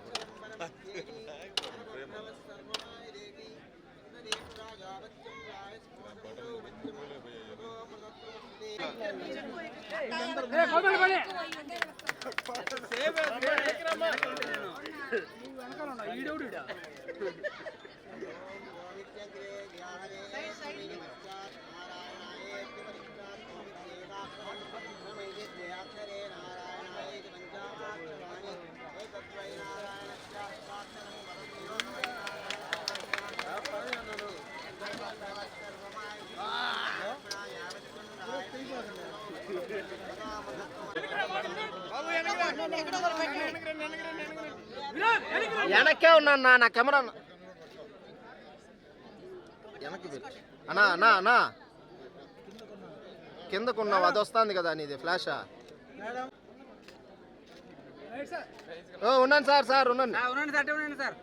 వెనక్కే ఉన్నా అన్న, నా కెమెరా అన్న. అన్నా అన్నా. అన్నా కిందకున్నావు అది వస్తుంది కదా నీది ఫ్లాషా ఓ ఉన్నాను సార్ సార్ ఉన్నాను. Sir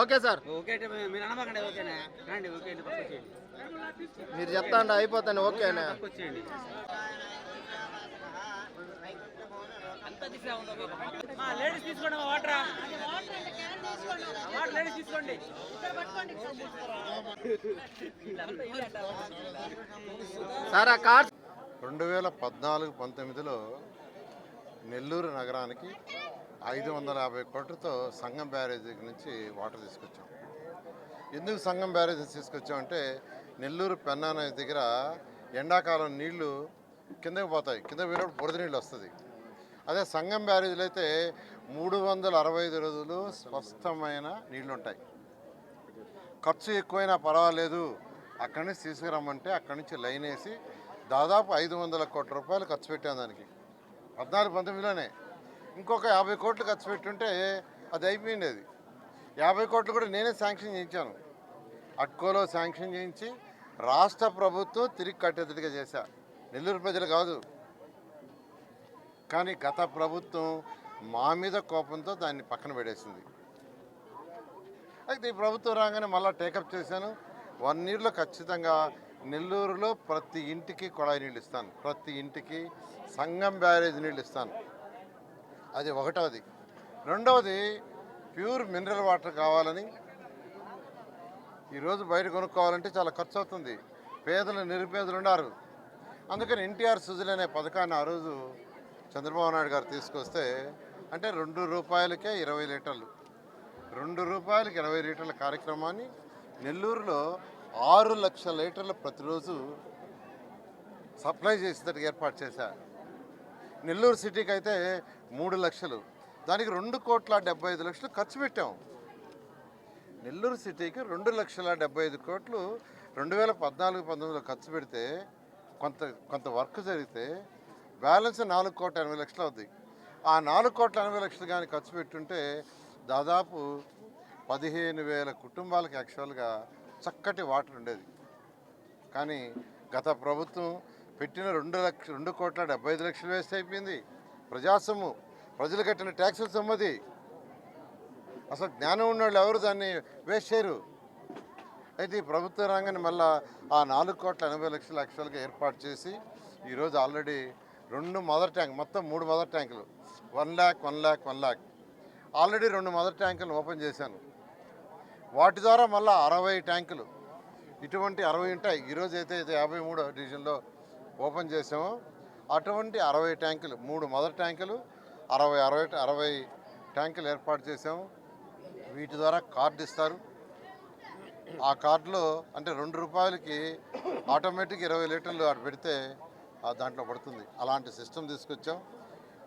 okay sir. ఓకే మీరు అనమాకండి ఓకేనా? రండి ఓకే అండి పక్క వచ్చేయండి మీరు చెప్తా అండి అయిపోతాను ఓకేనా పక్క వచ్చేయండి ఆ, లేడీస్ తీసుకోండి వాటర్ లేడీస్ తీసుకోండి. రెండు వేల పద్నాలుగు పంతొమ్మిదిలో నెల్లూరు నగరానికి ఐదు వందల యాభై కోట్లతో సంగం బ్యారేజ్ నుంచి వాటర్ తీసుకొచ్చాం. ఎందుకు సంగం బ్యారేజ్ తీసుకొచ్చామంటే నెల్లూరు పెన్నా నది దగ్గర ఎండాకాలం నీళ్ళు కిందకి పోతాయి. కింద పోయినప్పుడు బురద నీళ్ళు వస్తుంది. అదే సంగం బ్యారేజ్లో అయితే మూడు వందల అరవై ఐదు రోజులు స్పష్టమైన నీళ్ళుంటాయి. ఖర్చు ఎక్కువైనా పర్వాలేదు. అక్కడి నుంచి తీసుకురమ్మంటే అక్కడి నుంచి లైన్ వేసి దాదాపు ఐదు వందల కోట్ల రూపాయలు ఖర్చు పెట్టాను దానికి. పద్నాలుగు పంతొమ్మిదిలోనే. ఇంకొక యాభై కోట్లు ఖర్చు పెట్టుంటే అది అయిపోయింది అది. యాభై కోట్లు కూడా నేనే శాంక్షన్ చేయించాను. అట్కోలో శాంక్షన్ చేయించి రాష్ట్ర ప్రభుత్వం తిరిగి కట్టేదిగా చేశా. నెల్లూరు ప్రజలు కాదు. కానీ గత ప్రభుత్వం మా మీద కోపంతో దాన్ని పక్కన పెడేసింది అయితే ఈ ప్రభుత్వం రాగానే మళ్ళీ టేకప్ చేశాను. వన్ ఇయర్లో ఖచ్చితంగా నెల్లూరులో ప్రతి ఇంటికి కుళాయి నీళ్ళు ఇస్తాను. ప్రతి ఇంటికి సంగం బ్యారేజ్ నీళ్ళు ఇస్తాను. అది ఒకటవది. రెండవది ప్యూర్ మినరల్ వాటర్ కావాలని ఈరోజు బయట కొనుక్కోవాలంటే చాలా ఖర్చు అవుతుంది పేదలు నిరుపేదలు ఉన్నారు అందుకని ఎన్టీఆర్ సుజులనే అనే పథకాన్ని ఆ రోజు చంద్రబాబు నాయుడు గారు తీసుకొస్తే అంటే రెండు రూపాయలకే ఇరవై లీటర్లు. రెండు రూపాయలకి ఇరవై లీటర్ల కార్యక్రమాన్ని నెల్లూరులో ఆరు లక్షల లీటర్లు ప్రతిరోజు సప్లై చేసేటట్టు ఏర్పాటు చేశారు నెల్లూరు సిటీకి అయితే మూడు లక్షలు. దానికి రెండు కోట్ల డెబ్బై ఐదు లక్షలు ఖర్చు పెట్టాం. నెల్లూరు సిటీకి రెండు లక్షల డెబ్బై ఐదు కోట్లు రెండు వేల పద్నాలుగు పంతొమ్మిదిలో ఖర్చు పెడితే కొంత కొంత వర్క్ జరిగితే బ్యాలెన్స్ నాలుగు కోట్ల ఎనభై లక్షలు అవుతాయి. ఆ నాలుగు కోట్ల ఎనభై లక్షలు కానీ ఖర్చు పెట్టుంటే దాదాపు పదిహేను వేల కుటుంబాలకు యాక్చువల్గా చక్కటి వాటర్ ఉండేది. కానీ గత ప్రభుత్వం పెట్టిన రెండు లక్ష రెండు కోట్ల డెబ్బై ఐదు లక్షలు వేస్ట్ అయిపోయింది. ప్రజాసొమ్ము ప్రజలు కట్టిన ట్యాక్సుల సొమ్మది. అసలు జ్ఞానం ఉన్నవాళ్ళు ఎవరు దాన్ని వేస్ట్ చేయరు. అయితే ఈ ప్రభుత్వ రంగాన్ని మళ్ళా ఆ నాలుగు కోట్ల ఎనభై లక్షలు యాక్చువల్గా ఏర్పాటు చేసి ఈరోజు ఆల్రెడీ రెండు మదర్ ట్యాంక్ మొత్తం మూడు మదర్ ట్యాంకులు. One lakh one lakh one lakh already రెండు మదర్ ట్యాంకులు ఓపెన్ చేశాను. వాటి ద్వారా మళ్ళీ అరవై ట్యాంకులు. ఇటువంటి అరవై ఉంటాయి. ఈరోజు అయితే అయితే యాభై మూడో డివిజన్లో ఓపెన్ చేసాము అటువంటి అరవై ట్యాంకులు మూడు మదర్ ట్యాంకులు అరవై అరవై అరవై ట్యాంకులు ఏర్పాటు చేసాము వీటి ద్వారా కార్డు ఇస్తారు. ఆ కార్డులో అంటే రెండు రూపాయలకి ఆటోమేటిక్ ఇరవై లీటర్లు అటు పెడితే దాంట్లో పడుతుంది. అలాంటి సిస్టమ్ తీసుకొచ్చాం.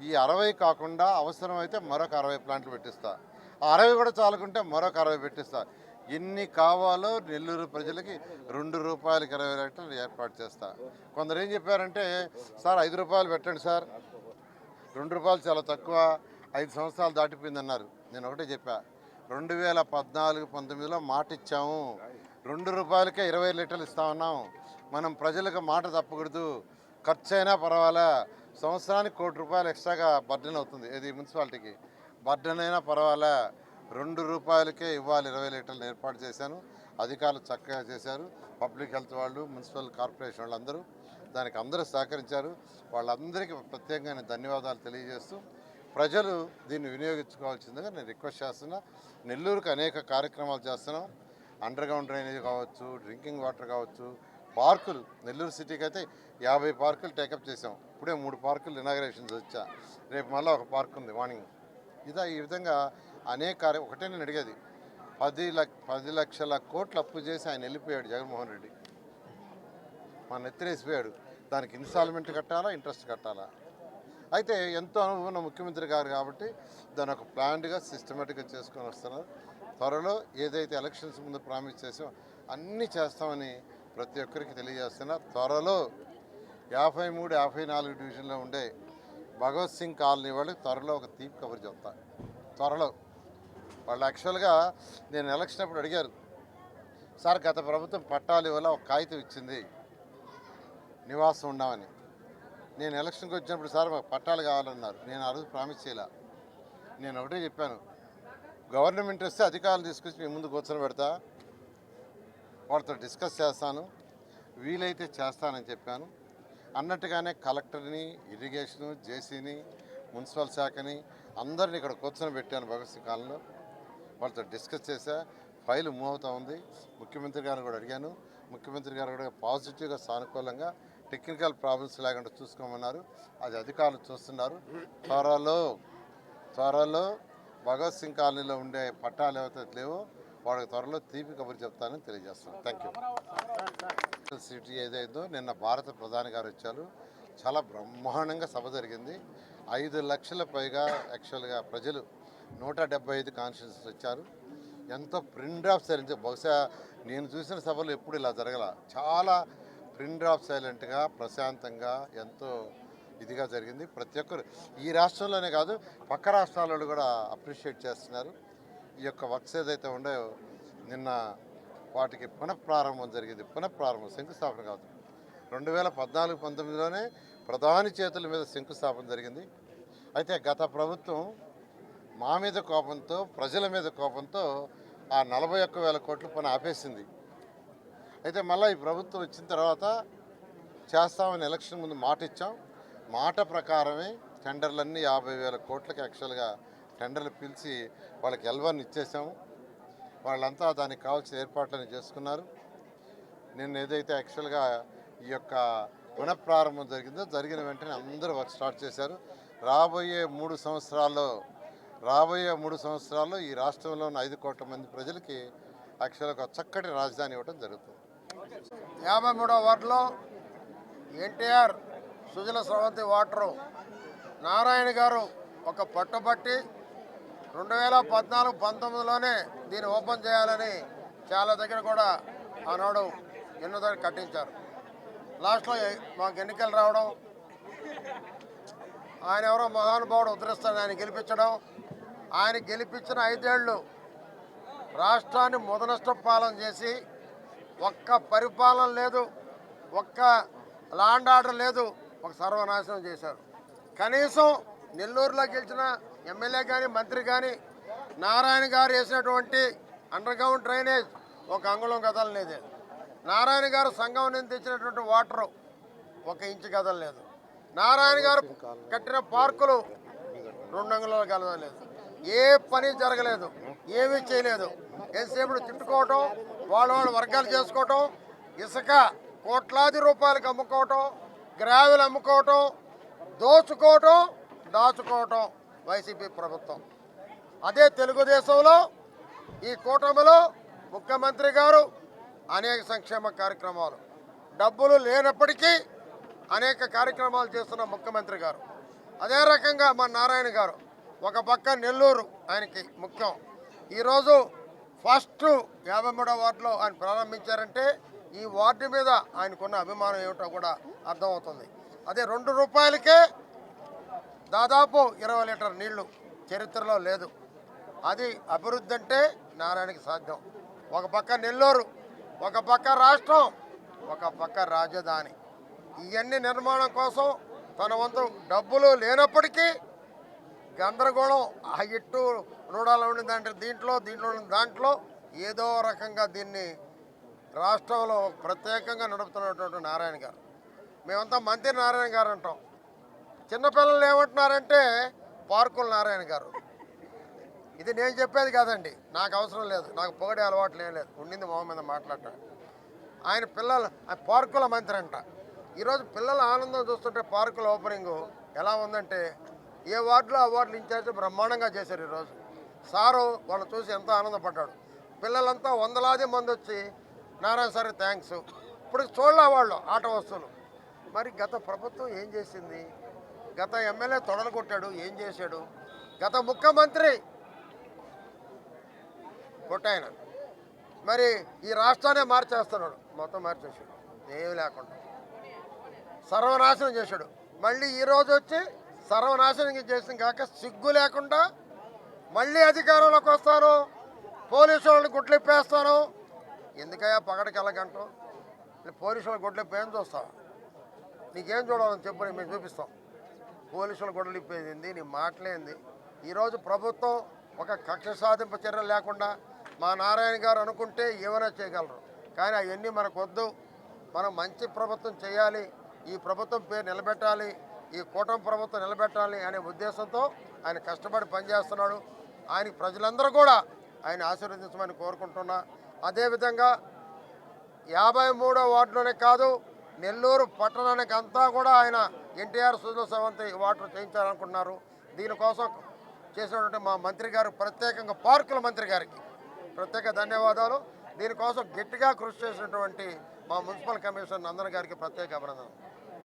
ఈ అరవై కాకుండా అవసరమైతే మరొక అరవై ప్లాంట్లు పెట్టిస్తా. ఆ అరవై కూడా చాలకుంటే మరొక అరవై పెట్టిస్తా. ఎన్ని కావాలో నెల్లూరు ప్రజలకి రెండు రూపాయలకి ఇరవై లీటర్లు ఏర్పాటు చేస్తా. కొందరు ఏం చెప్పారంటే సార్ ఐదు రూపాయలు పెట్టండి సార్. రెండు రూపాయలు చాలా తక్కువ. ఐదు సంవత్సరాలు దాటిపోయిందన్నారు. నేను ఒకటే చెప్పా. రెండు వేల పద్నాలుగు పంతొమ్మిదిలో మాట ఇచ్చాము. రెండు రూపాయలకే ఇరవై లీటర్లు ఇస్తా ఉన్నాం మనం ప్రజలకు మాట తప్పకూడదు. ఖర్చు అయినా పర్వాలే సంవత్సరానికి కోటి రూపాయలు ఎక్స్ట్రాగా బర్డెన్ అవుతుంది ఇది మున్సిపాలిటీకి. బర్డెన్ అయినా పర్వాలే రెండు రూపాయలకే ఇవ్వాలి ఇరవై లీటర్లు ఏర్పాటు చేశాను. అధికారులు చక్కగా చేశారు. పబ్లిక్ హెల్త్ వాళ్ళు మున్సిపల్ కార్పొరేషన్ వాళ్ళందరూ దానికి అందరూ సహకరించారు. వాళ్ళందరికీ ప్రత్యేకంగా నేను ధన్యవాదాలు తెలియజేస్తూ ప్రజలు దీన్ని వినియోగించుకోవాల్సిందిగా నేను రిక్వెస్ట్ చేస్తున్నా. నెల్లూరుకు అనేక కార్యక్రమాలు చేస్తున్నాం. అండర్గ్రౌండ్ డ్రైనేజ్ కావచ్చు డ్రింకింగ్ వాటర్ కావచ్చు పార్కులు నెల్లూరు సిటీకి అయితే యాభై పార్కులు టేకప్ చేసాం ఇప్పుడే మూడు పార్కులు ఇనాగ్రేషన్స్ వచ్చా. రేపు మళ్ళీ ఒక పార్క్ ఉంది మార్నింగ్ ఇదా ఈ విధంగా అనేక కార్య ఒకటే నేను అడిగేది. పది లక్ష పది లక్షల కోట్లు అప్పు చేసి ఆయన వెళ్ళిపోయాడు జగన్మోహన్ రెడ్డి. మన ఎత్తిరేసిపోయాడు దానికి ఇన్స్టాల్మెంట్ కట్టాలా ఇంట్రెస్ట్ కట్టాలా? అయితే ఎంతో అనుభవం ఉన్న ముఖ్యమంత్రి గారు కాబట్టి దాని ఒక ప్లాన్డ్గా సిస్టమేటిక్గా చేసుకొని వస్తున్నారు. త్వరలో ఏదైతే ఎలక్షన్స్ ముందు ప్రామిస్ చేసామో అన్నీ చేస్తామని ప్రతి ఒక్కరికి తెలియజేస్తున్నా త్వరలో యాభై మూడు యాభై నాలుగు డివిజన్లో ఉండే భగవత్ సింగ్ కాలనీ వాళ్ళు త్వరలో ఒక తీపి కవర్ చెప్తా త్వరలో. వాళ్ళు యాక్చువల్గా నేను ఎలక్షన్ అప్పుడు అడిగారు సార్ గత ప్రభుత్వం పట్టాలు వల్ల ఒక కాగితం ఇచ్చింది నివాసం ఉన్నామని నేను ఎలక్షన్కి వచ్చినప్పుడు సార్ మాకు పట్టాలు కావాలన్నారు నేను ఆ రోజు ప్రామిస్ చేయలే. నేను ఒకటే చెప్పాను గవర్నమెంట్ వస్తే అధికారులు తీసుకొచ్చి మీ ముందు కూర్చొని పెడతా వాళ్ళతో డిస్కస్ చేస్తాను. వీలైతే చేస్తానని చెప్పాను. అన్నట్టుగానే కలెక్టర్ని ఇరిగేషను జేసీని మున్సిపల్ శాఖని అందరిని ఇక్కడ కూర్చొని పెట్టాను భగత్ సింగ్ కాలంలో వాళ్ళతో డిస్కస్ చేశా. ఫైల్ మూవ్ అవుతూ ఉంది. ముఖ్యమంత్రి గారిని కూడా అడిగాను. ముఖ్యమంత్రి గారు కూడా పాజిటివ్గా సానుకూలంగా టెక్నికల్ ప్రాబ్లమ్స్ లేకుండా చూసుకోమన్నారు. అది అధికారులు చూస్తున్నారు. త్వరలో త్వరలో భగత్ సింగ్ కాలనీలో ఉండే పట్టాలు ఏవైతే లేవో వాళ్ళకి త్వరలో తీపి కబురు చెప్తానని తెలియజేస్తున్నాను. థ్యాంక్ యూ సిటీ ఏదైందో నిన్న భారత ప్రధాని గారు వచ్చారు. చాలా బ్రహ్మాండంగా సభ జరిగింది. ఐదు లక్షల పైగా యాక్చువల్గా ప్రజలు నూట డెబ్బై ఐదు కాన్స్టిట్యూన్స్ వచ్చారు. ఎంతో ప్రింట్ ఆఫ్ సైలెంట్ బహుశా నేను చూసిన సభలు ఎప్పుడు ఇలా జరగల. చాలా ప్రింట్ ఆఫ్ సైలెంట్గా ప్రశాంతంగా ఎంతో ఇదిగా జరిగింది. ప్రతి ఒక్కరు ఈ రాష్ట్రంలోనే కాదు పక్క రాష్ట్రాలలో కూడా అప్రిషియేట్ చేస్తున్నారు. ఈ యొక్క వర్క్స్ ఏదైతే ఉన్నాయో నిన్న వాటికి పునఃప్రారంభం జరిగింది. పునఃప్రారంభం శంకుస్థాపన కాదు. రెండు వేల పద్నాలుగు పంతొమ్మిదిలోనే ప్రధాని చేతుల మీద శంకుస్థాపన జరిగింది. అయితే గత ప్రభుత్వం మా మీద కోపంతో ప్రజల మీద కోపంతో ఆ నలభై ఒక్క వేల కోట్ల పని ఆపేసింది. అయితే మళ్ళీ ఈ ప్రభుత్వం వచ్చిన తర్వాత చేస్తామని ఎలక్షన్ ముందు మాట ఇచ్చాం. మాట ప్రకారమే టెండర్లన్నీ యాభై వేల కోట్లకి యాక్చువల్గా టెండర్లు పిలిచి వాళ్ళకి ఎల్వన్ ఇచ్చేసాము. వాళ్ళంతా దానికి కావాల్సిన ఏర్పాట్లను చేసుకున్నారు. నిన్న ఏదైతే యాక్చువల్గా ఈ యొక్క పునఃప్రారంభం జరిగిందో జరిగిన వెంటనే అందరూ వర్క్ స్టార్ట్ చేశారు. రాబోయే మూడు సంవత్సరాల్లో రాబోయే మూడు సంవత్సరాల్లో ఈ రాష్ట్రంలో ఉన్న ఐదు కోట్ల మంది ప్రజలకి యాక్చువల్గా ఒక చక్కటి రాజధాని ఇవ్వడం జరుగుతుంది. యాభై మూడో వార్డులో ఎన్టీఆర్ సుజల స్రవంతి వాటరు. నారాయణ గారు ఒక పట్టుబట్టి రెండు వేల పద్నాలుగు పంతొమ్మిదిలోనే దీన్ని ఓపెన్ చేయాలని చాలా దగ్గర కూడా ఆనాడు ఎన్నో దగ్గర కట్టించారు. లాస్ట్లో మాకు ఎన్నికలు రావడం ఆయన ఎవరో మహానుభావుడు ఉద్ధరిస్తాడు ఆయన గెలిపించడం ఆయన గెలిపించిన ఐదేళ్ళు రాష్ట్రాన్ని ముదనష్ట పాలన చేసి ఒక్క పరిపాలన లేదు ఒక్క లాండ్ ఆర్డర్ లేదు ఒక సర్వనాశనం చేశారు. కనీసం నెల్లూరులో గెలిచిన ఎమ్మెల్యే కానీ మంత్రి కానీ నారాయణ గారు వేసినటువంటి అండర్గ్రౌండ్ డ్రైనేజ్ ఒక అంగుళం కదలలేదు నారాయణ గారు సంఘం నుంచి తెచ్చినటువంటి వాటరు ఒక ఇంచు కదలలేదు. నారాయణ గారు కట్టిన పార్కులు రెండు అంగుళాలు లేదు ఏ పని జరగలేదు ఏమీ చేయలేదు. ఎంతసేపు తిట్టుకోవటం వాళ్ళ వాళ్ళ వర్గాలు చేసుకోవటం ఇసుక కోట్లాది రూపాయలకు అమ్ముకోవటం గ్రావెల్ అమ్ముకోవటం దోచుకోవటం దాచుకోవటం. వైసీపీ ప్రభుత్వం. అదే తెలుగుదేశంలో ఈ కూటమిలో ముఖ్యమంత్రి గారు అనేక సంక్షేమ కార్యక్రమాలు. డబ్బులు లేనప్పటికీ అనేక కార్యక్రమాలు చేస్తున్న ముఖ్యమంత్రి గారు. అదే రకంగా మా నారాయణ గారు ఒక పక్క నెల్లూరు ఆయనకి ముఖ్యం. ఈరోజు ఫస్ట్ యాభై మూడో వార్డులో ఆయన ప్రారంభించారంటే ఈ వార్డు మీద ఆయనకున్న అభిమానం ఏమిటో కూడా అర్థమవుతుంది. అదే రెండు రూపాయలకే దాదాపు ఇరవై లీటర్ నీళ్ళు చరిత్రలో లేదు. అది అభివృద్ధి అంటే నారాయణకి సాధ్యం. ఒక పక్క నెల్లూరు ఒక పక్క రాష్ట్రం ఒక పక్క రాజధాని. ఇవన్నీ నిర్మాణం కోసం తన వంతు డబ్బులు లేనప్పటికీ గందరగోళం ఆ ఇట్టు రూడాలో ఉండిందంటే దీంట్లో దీంట్లో దాంట్లో ఏదో రకంగా దీన్ని రాష్ట్రంలో ప్రత్యేకంగా నడుపుతున్నటువంటి నారాయణ గారు. మేమంతా మంత్రి నారాయణ గారు అంటాం. చిన్నపిల్లలు ఏమంటున్నారంటే పార్కుల నారాయణ గారు. ఇది నేను చెప్పేది కాదండి. నాకు అవసరం లేదు. నాకు పొగడే అలవాట్లు ఏం లేదు. ఉండింది మొహం మీద మాట్లాడటం. ఆయన పిల్లలు పార్కుల మంత్రి అంట. ఈరోజు పిల్లల ఆనందం చూస్తుంటే పార్కుల ఓపెనింగ్ ఎలా ఉందంటే ఏ వార్డులో ఆ వార్డులు ఇన్ఛార్జ్ బ్రహ్మాండంగా చేశారు ఈరోజు. సారు వాళ్ళు చూసి ఎంతో ఆనందపడ్డాడు. పిల్లలంతా వందలాది మంది వచ్చి నారాయణ సార్ థ్యాంక్స్ ఇప్పుడు చూడలే వాళ్ళు ఆట వస్తువులు. మరి గత ప్రభుత్వం ఏం చేసింది? గత ఎమ్మెల్యే తొడలు కొట్టాడు ఏం చేశాడు? గత ముఖ్యమంత్రి కొట్టాయన. మరి ఈ రాష్ట్రానే మార్చేస్తున్నాడు. మొత్తం మార్చేసాడు ఏమి లేకుండా. సర్వనాశనం చేశాడు. మళ్ళీ ఈరోజు వచ్చి సర్వనాశనం చేసిన కాక సిగ్గు లేకుండా మళ్ళీ అధికారంలోకి వస్తాను పోలీసు వాళ్ళని గుడ్లిప్పేస్తాను ఎందుకయ్యా పగడికి వెళ్ళగంటాం పోలీసు వాళ్ళు గుడ్లిప్పేం చూస్తావు నీకేం చూడాలని చెప్పు మేము చూపిస్తాం. పోలీసులు గొడవలు ఇప్పేది నీ మాటలేంది. ఈరోజు ప్రభుత్వం ఒక కక్ష సాధింపు చర్యలు లేకుండా మా నారాయణ గారు అనుకుంటే ఏమైనా చేయగలరు. కానీ అవన్నీ మనకు వద్దు మనం మంచి ప్రభుత్వం చేయాలి ఈ ప్రభుత్వం పేరు నిలబెట్టాలి ఈ కూటమి ప్రభుత్వం నిలబెట్టాలి అనే ఉద్దేశంతో ఆయన కష్టపడి పనిచేస్తున్నాడు. ఆయన ప్రజలందరూ కూడా ఆయన ఆశీర్వదించమని కోరుకుంటున్నా. అదేవిధంగా యాభై మూడో వార్డులోనే కాదు నెల్లూరు పట్టణానికి అంతా కూడా ఆయన ఎన్టీఆర్ సుజల సవంతి వాటర్ చేయించాలనుకున్నారు దీనికోసం చేసినటువంటి మా మంత్రి గారు ప్రత్యేకంగా పార్కుల మంత్రి గారికి ప్రత్యేక ధన్యవాదాలు. దీనికోసం గట్టిగా కృషి చేసినటువంటి మా మున్సిపల్ కమిషనర్ నందన్ గారికి ప్రత్యేక అభినందనలు.